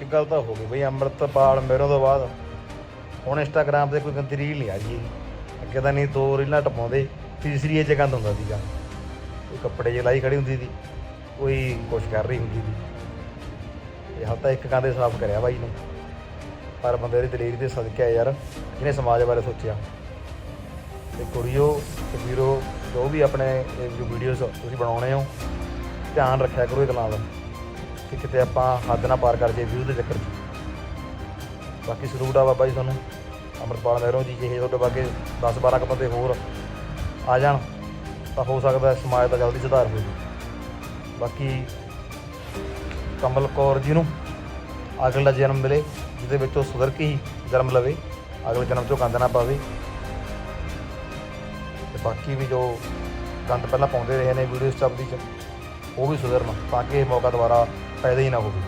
ਇੱਕ ਗੱਲ ਤਾਂ ਹੋ ਗਈ ਬਈ, ਅੰਮ੍ਰਿਤਪਾਲ ਮੇਰੋਂ ਤੋਂ ਬਾਅਦ ਹੁਣ ਇੰਸਟਾਗ੍ਰਾਮ ਤੇ ਕੋਈ ਗੰਦੀ ਰੀਲ ਨਹੀਂ ਆ ਰਹੀ ਹੈਗੀ। ਅੱਗੇ ਤਾਂ ਨਹੀਂ ਦੋ ਰੀਲਾਂ ਟਪਾਉਂਦੇ, ਤੀਸਰੀ ਇਹ 'ਚ ਗੰਦ ਹੁੰਦਾ ਸੀਗਾ। ਕੋਈ ਕੱਪੜੇ ਜੇ ਲਾਈ ਖੜੀ ਹੁੰਦੀ ਸੀ, ਕੋਈ ਕੁਛ ਕਰ ਰਹੀ ਹੁੰਦੀ ਸੀ। ਇਹ ਹਾਲ ਇੱਕ ਕਾਂਦੇ ਸਾਫ਼ ਕਰਿਆ ਬਾਈ ਨੇ। ਪਰ ਬੰਦੇ ਦੀ ਦਲੇਰੀ ਤੇ ਸਦਕਿਆ ਯਾਰ ਜਿਹਨੇ ਸਮਾਜ ਬਾਰੇ ਸੋਚਿਆ। ਤੇ ਕੁੜੀਓ ਤੇ ਵੀਰੋ, ਜੋ ਵੀ ਆਪਣੇ ਇਹ ਵੀਡੀਓਜ਼ ਤੁਸੀਂ ਬਣਾਉਣੇ ਹੋ, ਧਿਆਨ ਰੱਖਿਆ ਕਰੋ ਇਹ ਗੱਲਾਂ ਦਾ ਕਿ ਕਿਤੇ ਆਪਾਂ ਹੱਦ ਨਾ ਪਾਰ ਕਰ ਜਾਈਏ ਵਿਊ ਦੇ ਚੱਕਰ 'ਚ। ਬਾਕੀ ਸਲੂਟ ਆ ਬਾਬਾ ਜੀ ਤੁਹਾਨੂੰ ਅਮਰਪਾਲ ਮਹਿਰੋਂ ਜੀ ਜਿਹੇ ਤੁਹਾਡੇ ਬਾਕੀ 10 12 ਕੁ ਬੰਦੇ ਹੋਰ ਆ ਜਾਣ, ਤਾਂ ਹੋ ਸਕਦਾ ਸਮਾਜ ਦਾ ਜਲਦੀ ਸੁਧਾਰ ਹੋ ਜਾਵੇ ਬਾਕੀ ਕਮਲ ਕੌਰ ਜੀ ਨੂੰ ਅਗਲਾ ਜਨਮ ਮਿਲੇ, ਜਿਹਦੇ ਵਿੱਚ ਉਹ ਸੁਧਰ ਕੇ ਹੀ ਜਨਮ ਲਵੇ, ਅਗਲੇ ਜਨਮ 'ਚੋਂ ਕੰਦ ਨਾ ਪਾਵੇ। ਤੇ ਬਾਕੀ ਵੀ ਜੋ ਗੰਦ ਪਹਿਲਾਂ ਪਾਉਂਦੇ ਰਹੇ ਨੇ ਵੀਡੀਓਜ਼ ਚੱਲਦੀ ਚ ਉਹ ਵੀ ਸੁਧਰਨ ਤਾਂ ਕਿ ਇਹ ਮੌਕਾ ਦੁਬਾਰਾ ਪੈਦਾ ਹੀ ਨਾ ਹੋਵੇ।